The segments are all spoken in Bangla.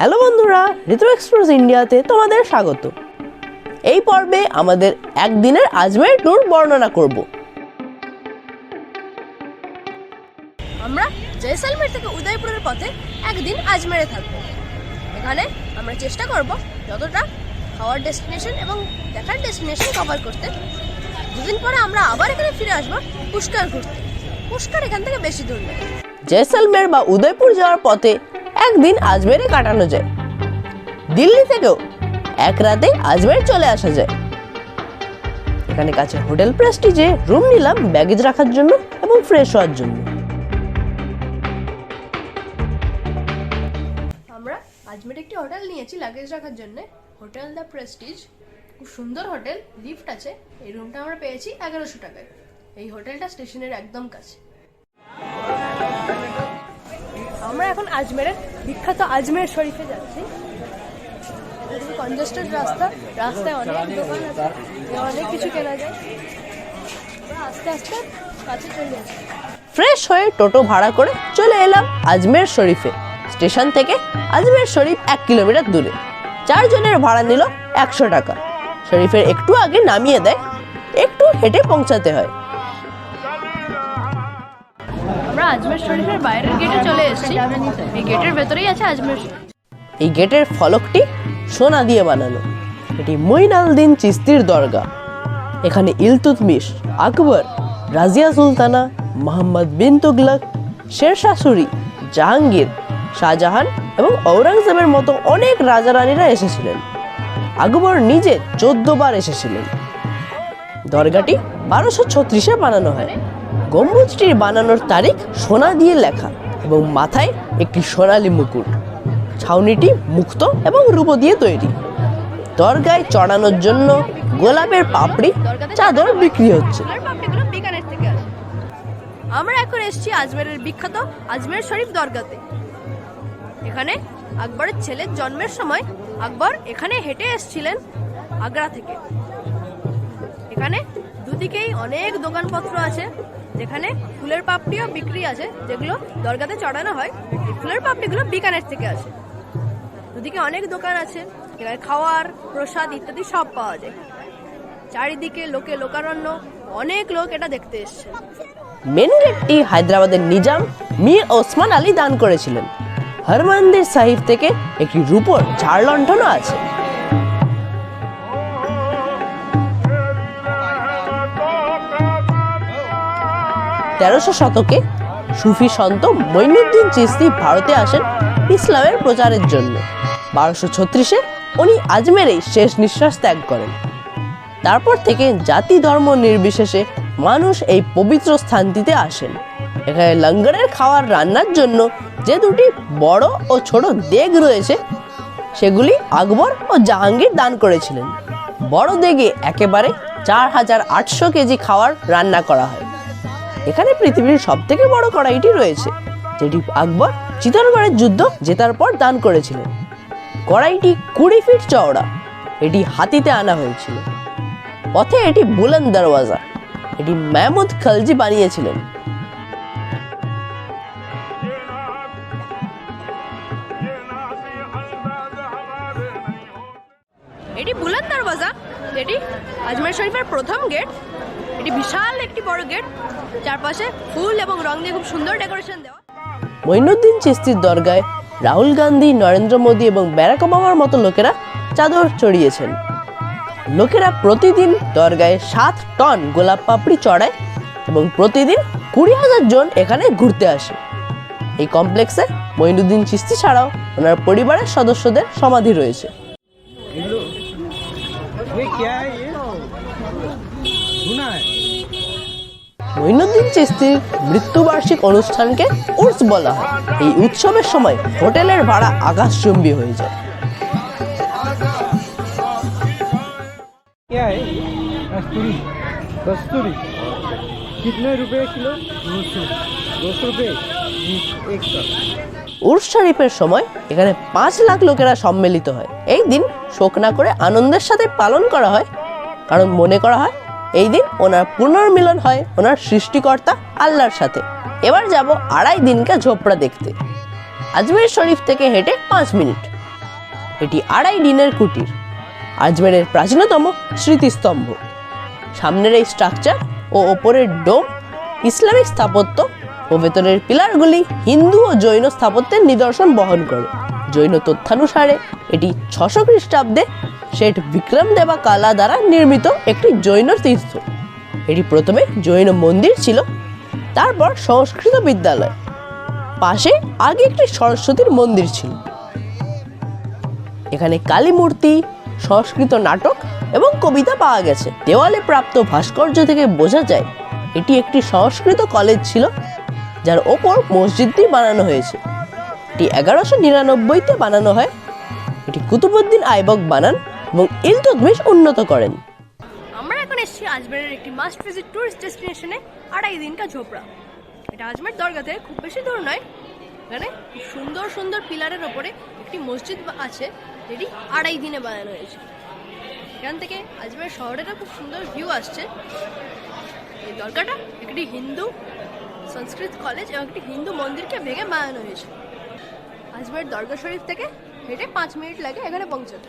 হ্যালো বন্ধুরা ঋতু এক্সপ্রেস ইন্ডিয়াতে তোমাদের স্বাগত। এই পর্বে আমাদের একদিনের আজমের ট্যুর বর্ণনা করব। আমরা জয়সালমের থেকে উদয়পুরের পথে একদিন আজমেরে থাকব। এখানে আমরা চেষ্টা করব যতটা খাওয়ার ডেস্টিনেশন এবং দেখার ডেস্টিনেশন কভার করতে। দুদিন পরে আমরা আবার এখানে ফিরে আসব পুষ্কার ঘুরতে। পুষ্কার এখান থেকে বেশি দূর নয়। জয়সালমের বা উদয়পুর যাওয়ার পথে একদিন আজমেরে কাটানো যায়। দিল্লি থেকেও এক রাতে আজমের চলে আসা যায়। এখানে কাছে হোটেল প্রেস্টিজে রুম নিলাম ব্যাগেজ রাখার জন্য এবং ফ্রেশ হওয়ার জন্য। আমরা আজমের একটি হোটেল নিয়েছি লাগেজ রাখার জন্য। হোটেল দ্য প্রেস্টিজ, খুব সুন্দর হোটেল, লিফট আছে। এই রুমটা আমরা পেয়েছি এগারোশো টাকায়। এই হোটেলটা স্টেশনের একদম কাছে। আমরা এখন আজমেরের বিখ্যাত আজমের শরীফে যাচ্ছি। কনজেস্টেড রাস্তা, রাস্তায় অনেক দোকান আছে অনেক কিছু কেনা যায়। আস্তে আস্তে কাছে চলে যাচ্ছি ফ্রেশ হয়ে টোটো ভাড়া করে চলে এলাম আজমের শরীফে। স্টেশন থেকে আজমের শরীফ এক কিলোমিটার দূরে। চারজনের ভাড়া নিল একশো টাকা। শরীফের একটু আগে নামিয়ে দেয়, একটু হেঁটে পৌঁছাতে হয়। আজমের শরীফের বাইরের গেটে চলে এসেছি। এই গেটের ভেতরেই আছে আজমের এই গেটের ফলকটি সোনা দিয়ে বানানো। এটি মঈন আল দিন চিস্তির দরগা। এখানে ইলতুতমিশ আকবর, রাজিয়া সুলতানা, মোহাম্মদ বিন তুগলক শেরশাহ সুরি জাহাঙ্গীর, শাহজাহান এবং ঔরঙ্গজেবের মতো অনেক রাজা রানীরা এসেছিলেন। আকবর নিজে চোদ্দ বার এসেছিলেন। দরগাটি বারোশো ছত্রিশে বানানো হয়। গম্বুজটির বানানোর তারিখ সোনা দিয়ে লেখা এবং মাথায় একটি সোনালী মুকুট। ছাউনিটি মুক্ত এবং রূপো দিয়ে তৈরি। দরগায় চড়ানোর জন্য গোলাপের পাপড়ি চাদর বিক্রি হচ্ছে। আমরা এখন এসেছি আজমেরের বিখ্যাত আজমের শরীফ দরগাতে। এখানে আকবরের ছেলের জন্মের সময় আকবর এখানে হেঁটে এসেছিলেন আগ্রা থেকে। এখানে দুদিকেই অনেক দোকানপত্র আছে। যেখানে ফুলের পাপড়িও বিক্রি আছে, যেগুলো দরগাতে চড়ানো হয়, ফুলের পাপড়িগুলো বিকানের থেকে আসে। দুদিকে অনেক দোকান আছে, এখানে খাওয়ার, প্রসাদ ইত্যাদি সব পাওয়া যায়। চারিদিকে লোকে লোকারণ্য, অনেক লোক এটা দেখতে এসছে। মেন গেটটি হায়দ্রাবাদের নিজাম, মীর ওসমান আলী দান করেছিলেন। হরমন্দির সাহিব থেকে একটি রূপোর ঝাড় লণ্ঠনও আছে। তেরোশো শতকে সুফি সন্ত মঈনুদ্দিন চিস্তি ভারতে আসেন ইসলামের প্রচারের জন্য। বারোশো ছত্রিশে উনি আজমেরেই শেষ নিঃশ্বাস ত্যাগ করেন। তারপর থেকে জাতি ধর্ম নির্বিশেষে মানুষ এই পবিত্র স্থানটিতে আসেন। এখানে লঙ্গরের খাওয়ার রান্নার জন্য যে দুটি বড় ও ছোট দেগ রয়েছে, সেগুলি আকবর ও জাহাঙ্গীর দান করেছিলেন। বড় দেগে একেবারে চার হাজার আটশো কেজি খাওয়ার রান্না করা হয়। এখানে পৃথিবীর সব থেকে বড় কড়াইটি রয়েছে, যেটি আকবর চিতরগড়ের যুদ্ধ জেতার পর দান করেছিলেন। কড়াইটি কুড়ি ফিট চওড়া, এটি হাতিতে আনা হয়েছিল। পথে এটি বুলন্দ দরওয়াজা, এটি মেহমুদ খালজি বানিয়েছিলেন। এটি বুলান দরওয়াজা, যেটি আজমের শরীফের প্রথম গেট। এটি বিশাল একটি বড় গেট চারপাশে ফুল এবং রং দিয়ে খুব সুন্দর ডেকোরেশন দেওয়া। মঈনুদ্দিন চিস্তির দরগায় রাহুল গান্ধী নরেন্দ্র মোদী এবং ব্যারাক ওবামার মতো লোকেরা চাদর চড়িয়েছেন। লোকেরা প্রতিদিন দরগায় সাত টন গোলাপ পাপড়ি চড়ায় এবং প্রতিদিন কুড়ি হাজার জন এখানে ঘুরতে আসে। এই কমপ্লেক্সে মঈনুদ্দিন চিস্তি ছাড়াও ওনার পরিবারের সদস্যদের সমাধি রয়েছে। মঈনুদ্দিন চিস্তির মৃত্যুবার্ষিক অনুষ্ঠানকে উর্স বলা হয় এই উৎসবের সময় হোটেলের ভাড়া আকাশচুম্বী হয়ে যায় क्या है कस्तूरी कस्तूरी कितने रुपए किलो दो सौ दो सौ रुपये एक सौ উর্স শরীফের সময় এখানে পাঁচ লাখ লোকেরা সম্মিলিত হয় এই দিন শোক না করে আনন্দের সাথে পালন করা হয় কারণ মনে করা হয় এই দিন ওনার পুনর্মিলন হয় ওনার সৃষ্টিকর্তা আল্লাহর সাথে। এবার যাব আড়াই দিনকে ঝোপড়া দেখতে। আজমের শরীফ থেকে হেঁটে পাঁচ মিনিট। এটি আড়াই দিনের কুটির। আজমেরের প্রাচীনতম স্মৃতিস্তম্ভ। সামনের এই স্ট্রাকচার ও ওপরের ডোম ইসলামিক স্থাপত্য ও ভেতরের পিলারগুলি হিন্দু ও জৈন স্থাপত্যের নিদর্শন বহন করে। জৈন তথ্যানুসারে এটি ছশো খ্রিস্টাব্দে শেঠ বিক্রম দেবা কালা দ্বারা নির্মিত একটি জৈন তীর্থ। এটি প্রথমে জৈন মন্দির ছিল, তারপর সংস্কৃত বিদ্যালয়। পাশে আগে একটি সরস্বতীর মন্দির ছিল। এখানে কালী মূর্তি, সংস্কৃত নাটক এবং কবিতা পাওয়া গেছে। দেওয়ালে প্রাপ্ত ভাস্কর্য থেকে বোঝা যায়, এটি একটি সংস্কৃত কলেজ ছিল, যার ওপর মসজিদটি বানানো হয়েছে। এটি এগারোশো নিরানব্বইতে বানানো হয়। এটি কুতুবুদ্দিন আইবক বানান। এবং ইলতুতমিশ উন্নত করেন। আমরা এখন এসেছি আজমেরের একটি মাস্ট ভিজিট টুরিস্ট ডেস্টিনেশনে আড়াই দিনকা ঝোপড়া। এটা আজমের দরগাতে খুব বেশি দূর নয়। এখানে সুন্দর সুন্দর পিলারের ওপরে একটি মসজিদ আছে, যেটি আড়াই দিনে বানানো হয়েছে। এখান থেকে আজমের শহরেরও খুব সুন্দর ভিউ আসছে। এই দরগাটা একটি হিন্দু সংস্কৃত কলেজ এবং একটি হিন্দু মন্দিরকে ভেঙে বানানো হয়েছে। আজমের দরগা শরীফ থেকে হেঁটে পাঁচ মিনিট লাগে এখানে পৌঁছাতে।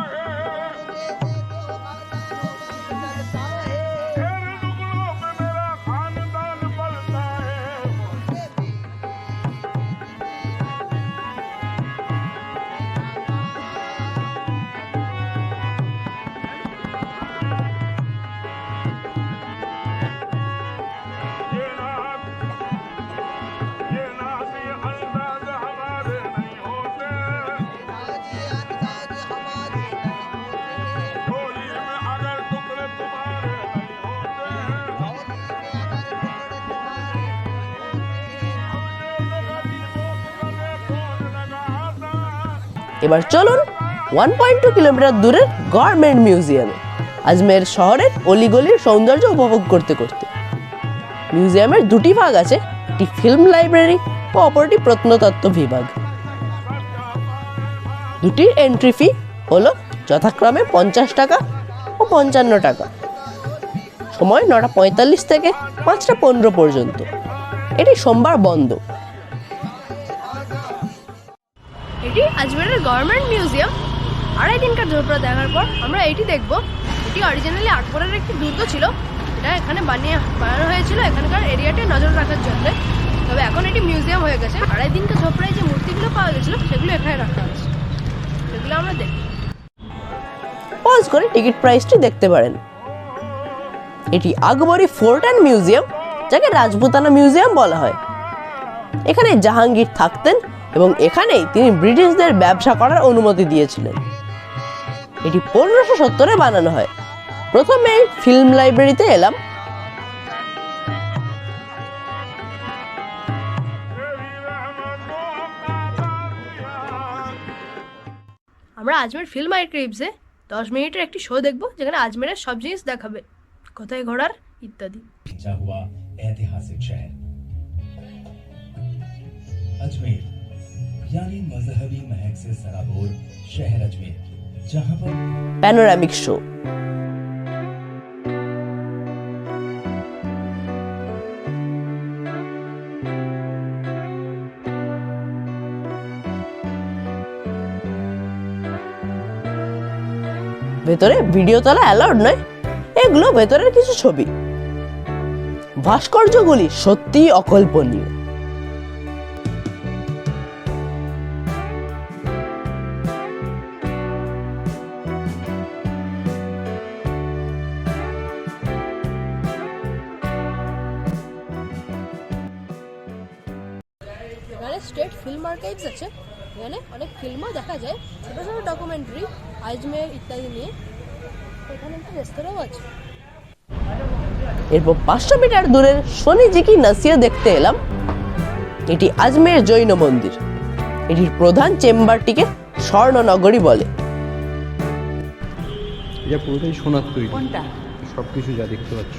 এবার চলুন ওয়ান পয়েন্ট টু কিলোমিটার দূরের গভর্নমেন্ট মিউজিয়ামে, আজমের শহরের অলিগলির সৌন্দর্য উপভোগ করতে করতে। মিউজিয়ামের দুটি ভাগ আছে, একটি ফিল্ম লাইব্রেরি ও অপরটি প্রত্নতত্ত্ব বিভাগ। দুটির এন্ট্রি ফি হলো যথাক্রমে পঞ্চাশ টাকা ও পঞ্চান্ন টাকা। সময় নটা পঁয়তাল্লিশ থেকে পাঁচটা পনেরো পর্যন্ত। এটি সোমবার বন্ধ। এটি আজমেরের গভর্নমেন্ট মিউজিয়াম। আড়াই দিনকার ঝোপড়া দেখার পর আমরা এটি দেখব। এটি অরিজিনালি আকবরের একটি দুর্গ ছিল। এটা এখানে বানিয়ে, বানানো হয়েছিল এখানকার এরিয়াতে নজর রাখার জন্য। তবে এখন এটি মিউজিয়াম হয়ে গেছে। আড়াই দিনকার ঝোপড়ায় যে মূর্তিগুলো পাওয়া গেছিল, সেগুলো এখানে রাখা হয়েছে। সেগুলো আমরা দেখব। পজ করে টিকিট প্রাইসটি দেখতে পারেন। এটি আকবরী ফোর্ট অ্যান্ড মিউজিয়াম, যাকে রাজপুতানা মিউজিয়াম বলা হয়। এখানে জাহাঙ্গীর থাকতেন এবং এখানেই তিনি ব্রিটিশদের ব্যবসা করার অনুমতি দিয়েছিলেন। এটি পনেরোশো সত্তরে বানানো হয়। প্রথমে ফিল্ম লাইব্রেরিতে এলাম। আমরা আজমের ফিল্ম আর্কাইভসে দশ মিনিটের একটি শো দেখব যেখানে আজমেরের সব জিনিস দেখাবে। কোথায় ঘোরার ইত্যাদি। ঐতিহাসিক শহর। আজমের यानी मजहबी महक से सराबोर शहर अजमेर जहां पर প্যানোরামিক শো ভেতরে ভিডিও তোলা অ্যালাউড নয় এগুলো ভেতরের কিছু ছবি ভাস্কর্যগুলি সত্যিই অকল্পনীয় আর্কাইভস আছে। এখানে অনেক ফিল্মও দেখা যায়। ছোটো ছোটো ডকুমেন্টারি আজমের ইত্যাদি নিয়ে। এখানে একটা রেস্তোরাঁও আছে। এরপর পাঁচশো মিটার দূরের শনিজি কি নাসিয়া দেখতে এলাম। এটি আজমের জৈন মন্দির। এটির প্রধান চেম্বারটিকে স্বর্ণনগরী বলে। এটা পুরোটাই সোনার তৈরি। কোনটা? সব যা দেখতে পাচ্ছ।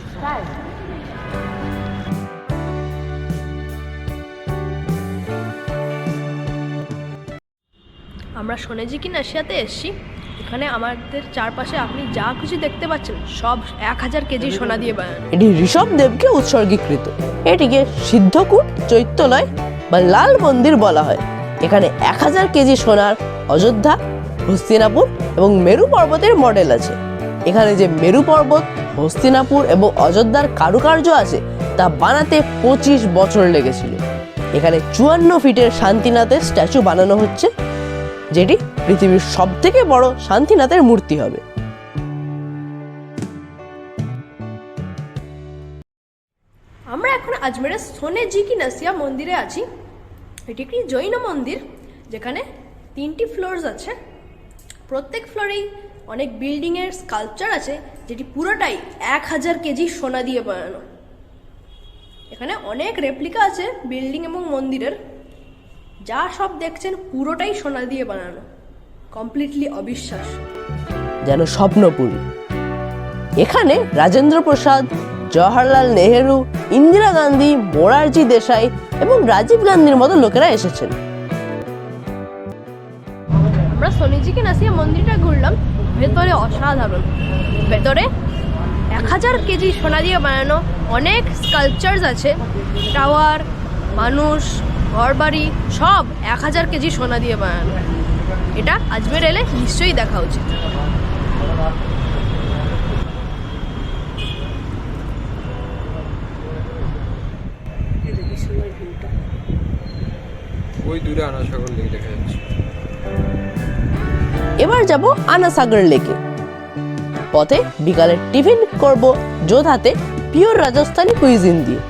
আমরা শোনেছি কি নাসিয়াতে এসছি। এখানে আমাদের চারপাশে আপনি যা কিছু দেখতে পাচ্ছেন, সব এক হাজার কেজি সোনা দিয়ে বানানো। এটি ঋষভ দেবকে উৎসর্গীকৃত। এটিকে সিদ্ধকূট চৈত্যলয় বা লাল মন্দির বলা হয়। এখানে এক হাজার কেজি সোনার অযোধ্যা, হস্তিনাপুর এবং মেরু পর্বতের মডেল আছে। এখানে যে মেরু পর্বত, হস্তিনাপুর এবং অযোধ্যার কারুকার্য আছে, তা বানাতে পঁচিশ বছর লেগেছিল। এখানে চুয়ান্ন ফিটের শান্তিনাথের স্ট্যাচু বানানো হচ্ছে। যেটি পৃথিবীর সব থেকে বড় শান্তিনাথের মূর্তি হবে। আমরা এখন আজমেরের সোনে জি কি নাসিয়া মন্দিরে আছি। এটি একটি জৈন মন্দির, যেখানে তিনটি ফ্লোরস আছে। প্রত্যেক ফ্লোরেই অনেক বিল্ডিংয়ের স্কাল্পচার আছে, যেটি পুরোটাই এক হাজার কেজি সোনা দিয়ে বানানো। এখানে অনেক রেপ্লিকা আছে বিল্ডিং এবং মন্দিরের। যা সব দেখছেন পুরোটাই সোনা দিয়ে বানানো। কমপ্লিটলি অবিশ্বাস যেন স্বপ্নপুরী। এখানে রাজেন্দ্র প্রসাদ জওহরলাল নেহেরু ইন্দিরা গান্ধী মোরারজি দেশাই এবং রাজীব গান্ধীর মতো লোকেরা এসেছেন। আমরা সোনিজিকে নাসিয়া মন্দিরটা ঘুরলাম ভেতরে অসাধারণ। ভেতরে এক হাজার কেজি সোনা দিয়ে বানানো অনেক স্কাল্পচার্স আছে। টাওয়ার মানুষ ঘরবাড়ি সব এক হাজার কেজি সোনা দিয়ে বানানো। এটা আজমের এলে নিশ্চয়ই দেখা উচিত। ওই দূরে আনা সাগর দেখা যাচ্ছে। এবার যাব আনাসাগর লেকে। পথে বিকালে টিফিন করব যোধাতে পিওর রাজস্থানি কুইজিন দিয়ে।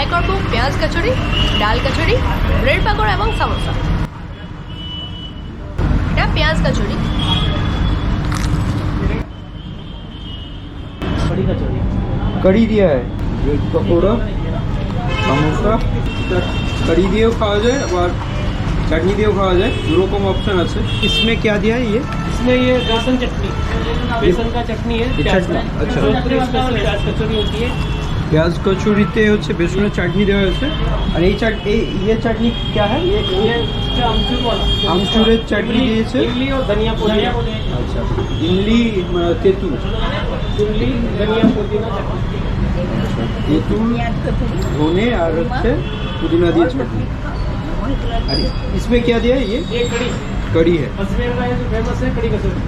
করব ট্রাই করব পেঁয়াজ কচুরি ডাল কচুরি ব্রেড পাকোড়া এবং সামোসা এটা পেঁয়াজ কচুরি কড়ি দিয়া है ব্রেড পকোড়া সমোসা কড়ি দিয়েও খাওয়া যায় আবার চাটনি দিয়েও খাওয়া যায় দু রকম অপশন আছে इसमें क्या दिया है ये इसमें ये बेसन चटनी बेसन का चटनी है ये प्याज चटनी, का अच्छा। जोधपुरी स्पेशल प्याज कचौरी होती है পেঁয়াজ কচুরিতে হচ্ছে বেসনের চাটনি দেওয়া হয়েছে আর এই চাট এই ইয়ে চাটনি क्या है ये ये इसका अमचूर वाला আমচুরের চাটনি দিয়েছে इमली और धनिया पुदीना আচ্ছা ইমলি আহ, তেঁতুল इमली धनिया पुदीना चटनी তেঁতুল ধনে আর হচ্ছে পুদিনা দিয়ে চাটনি আর इसमें क्या दिया है ये ये कड़ी कड़ी है अजमेर का ये जो फेमस है कड़ी कचौरी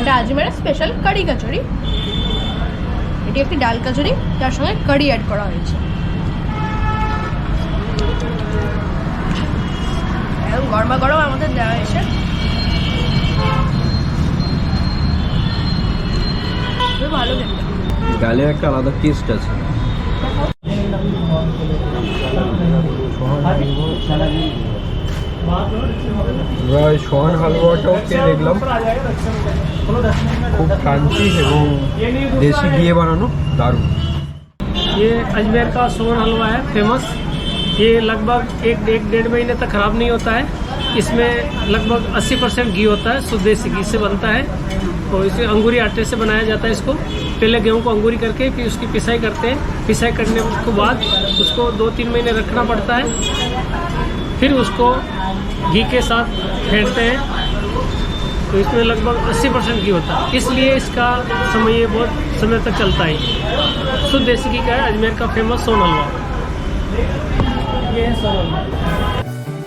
এটা আজমেরের স্পেশাল কারি কচুরি এটি একটি ডাল কচুরি যার সঙ্গে কারি অ্যাড করা হয়েছে। গরমা গরম আমাদের দেওয়া হয়েছে। ভালো খেতে। একটা আলাদা টেস্ট আছে। সোহান হালুয়াটাও খেয়ে দেখলাম খুব ক্রাঞ্চি এবং দেশি ঘিয়ে বানানো দারুণ ये अजमेर का सोन हलवा है फेमस ये लगभग एक एक डेढ़ महीने तक ख़राब नहीं होता है इसमें लगभग 80 परसेंट घी होता है शुद्ध देसी घी से बनता है और इसे अंगूरी आटे से बनाया जाता है इसको पहले गेहूं को अंगूरी करके फिर उसकी पिसाई करते हैं पिसाई करने के बाद उसको दो तीन महीने रखना पड़ता है फिर उसको घी के साथ फेंटते हैं तो इसमें लगभग 80 परसेंट घी होता है इसलिए इसका समय ये बहुत समय तक चलता है शुद्ध देसी घी का है अजमेर का फेमस सोन हलवा ये है सोन हलवा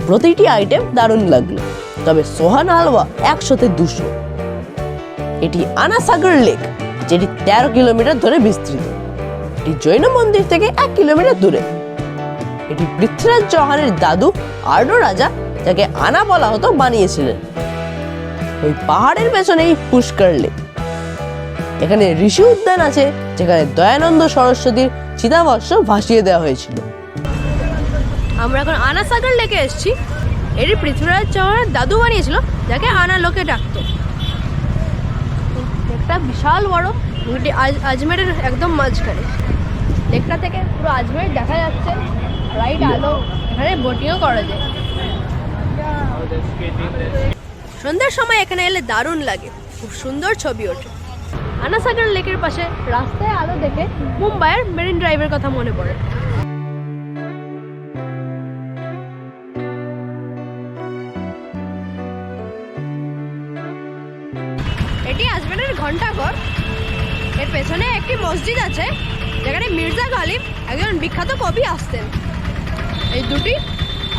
প্রতিটি আইটেম দারুণ লাগলো তবে সোহান হালুয়া একশোতে দুশো এটি আনাসাগর লেক যেটি তেরো কিলোমিটার ধরে বিস্তৃত এটি জৈন মন্দির থেকে এক কিলোমিটার দূরে এটি পৃথ্বীরাজ চৌহানের দাদু আর্ড রাজা যাকে আনা বলা হতো বানিয়েছিলেন। ওই পাহাড়ের পেছনেই পুষ্কর লেক। এখানে ঋষি উদ্যান আছে, যেখানে দয়ানন্দ সরস্বতীর চিতাভস্য ভাসিয়ে দেওয়া হয়েছিল। আমরা এখন আনাসাগর লেকে এসেছি। এটি পৃথ্বীরাজ চৌহানের দাদু বানিয়েছিল, যাকে আনা লোকে ডাকতো। লেকটা বিশাল বড় এটি আজ- আজমেরের একদম মাঝখানে। লেকটা থেকে পুরো আজমের দেখা যাচ্ছে রাইট আলো, এখানে বোটিংও করা যায়। সন্ধ্যার সময় এখানে এলে দারুণ লাগে। খুব সুন্দর ছবি ওঠে। আনাসাগর লেকের পাশে রাস্তায় আলো দেখে মুম্বাইয়ের মেরিন ড্রাইভের কথা মনে পড়ে। এটি আসবেনের ঘণ্টাঘর। এর পেছনে একটি মসজিদ আছে, যেখানে মির্জা গালিব একজন বিখ্যাত কবি আসতেন। এই দুটি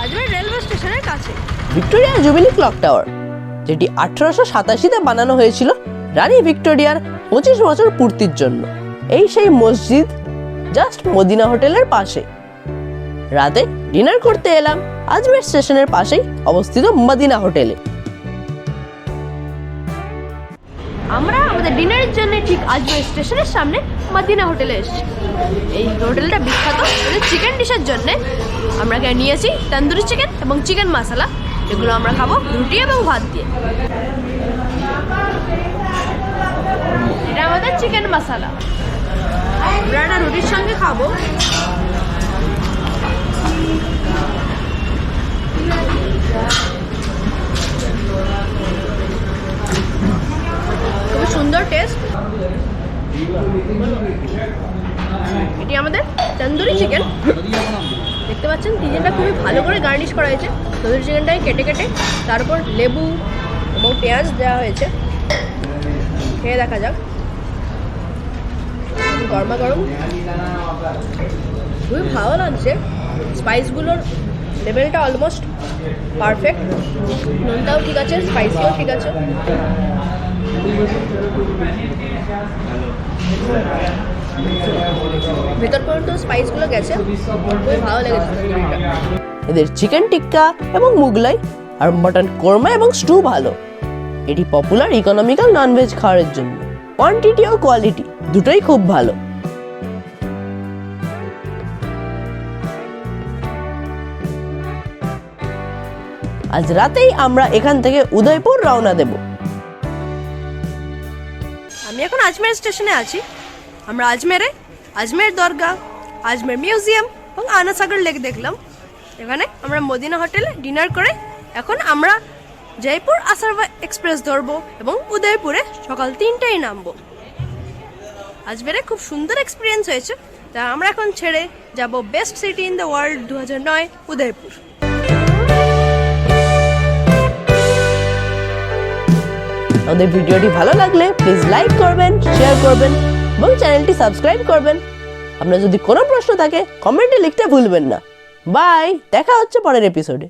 আজমের রেলওয়ে স্টেশনের কাছে। ভিক্টোরিয়া জুবিলি ক্লক টাওয়ার, যেটি আঠারোশো সাতাশিতে বানানো হয়েছিল রানী ভিক্টোরিয়ার পঁচিশ বছর পূর্তির জন্য। এই সেই মসজিদ জাস্ট মদিনা হোটেলের পাশে। রাতে ডিনার করতে এলাম আজমের স্টেশনের পাশেই অবস্থিত মদিনা হোটেলে। আমরা আমাদের ডিনারের জন্য ঠিক আজমের স্টেশনের সামনে মদিনা হোটেলে এসেছি। এই হোটেলটা বিখ্যাত। চিকেন ডিশের জন্য আমরা নিয়েছি, তন্দুরি চিকেন এবং চিকেন মশলা এগুলো আমরা খাব রুটি এবং ভাত দিয়ে। এটা আমাদের চিকেন মশলা আমরা এটা রুটির সঙ্গে খাব। খুবই সুন্দর টেস্ট এটি আমাদের তন্দুরি চিকেন দেখতে পাচ্ছেন চিকেনটা খুবই ভালো করে গার্নিশ করা হয়েছে। তন্দুরি চিকেনটাকে কেটে কেটে তার উপর লেবু এবং পেঁয়াজ দেওয়া হয়েছে। খেয়ে দেখা যাক। গরমা গরম। খুবই ভালো লাগছে। স্পাইসগুলোর লেভেলটা অলমোস্ট পারফেক্ট নুনটাও ঠিক আছে স্পাইসিও ঠিক আছে। ভেতর পর্যন্ত স্পাইসগুলো গেছে। খুবই ভালো লেগেছে এদের চিকেন টিক্কা এবং মুগলাই আর মটন কোরমা এবং স্টু ভালো। এটি পপুলার ইকোনমিক্যাল ননভেজ খাওয়ার জন্য। কোয়ান্টিটি ও কোয়ালিটি দুটোই খুব ভালো। আজ রাতেই আমরা এখান থেকে উদয়পুর রওনা দেব। আমি এখন আজমের স্টেশনে আছি। আমরা আজমেরে, আজমের দরগা, আজমের মিউজিয়াম এবং আনাসাগর লেক দেখলাম। এখানে আমরা মদিনা হোটেলে ডিনার করে এখন আমরা জয়পুর আসারবা এক্সপ্রেস ধরবো এবং উদয়পুরে সকাল তিনটেই নামবো। আজমেরে খুব সুন্দর এক্সপিরিয়েন্স হয়েছে। তা আমরা এখন ছেড়ে যাব best city in the world দু হাজার নয়, উদয়পুর। আমাদের ভিডিওটি ভালো লাগলে প্লিজ লাইক করবেন শেয়ার করবেন। এবং চ্যানেলটি সাবস্ক্রাইব করবেন। আপনার যদি কোনো প্রশ্ন থাকে কমেন্টে লিখতে ভুলবেন না। বাই দেখা হচ্ছে পরের এপিসোডে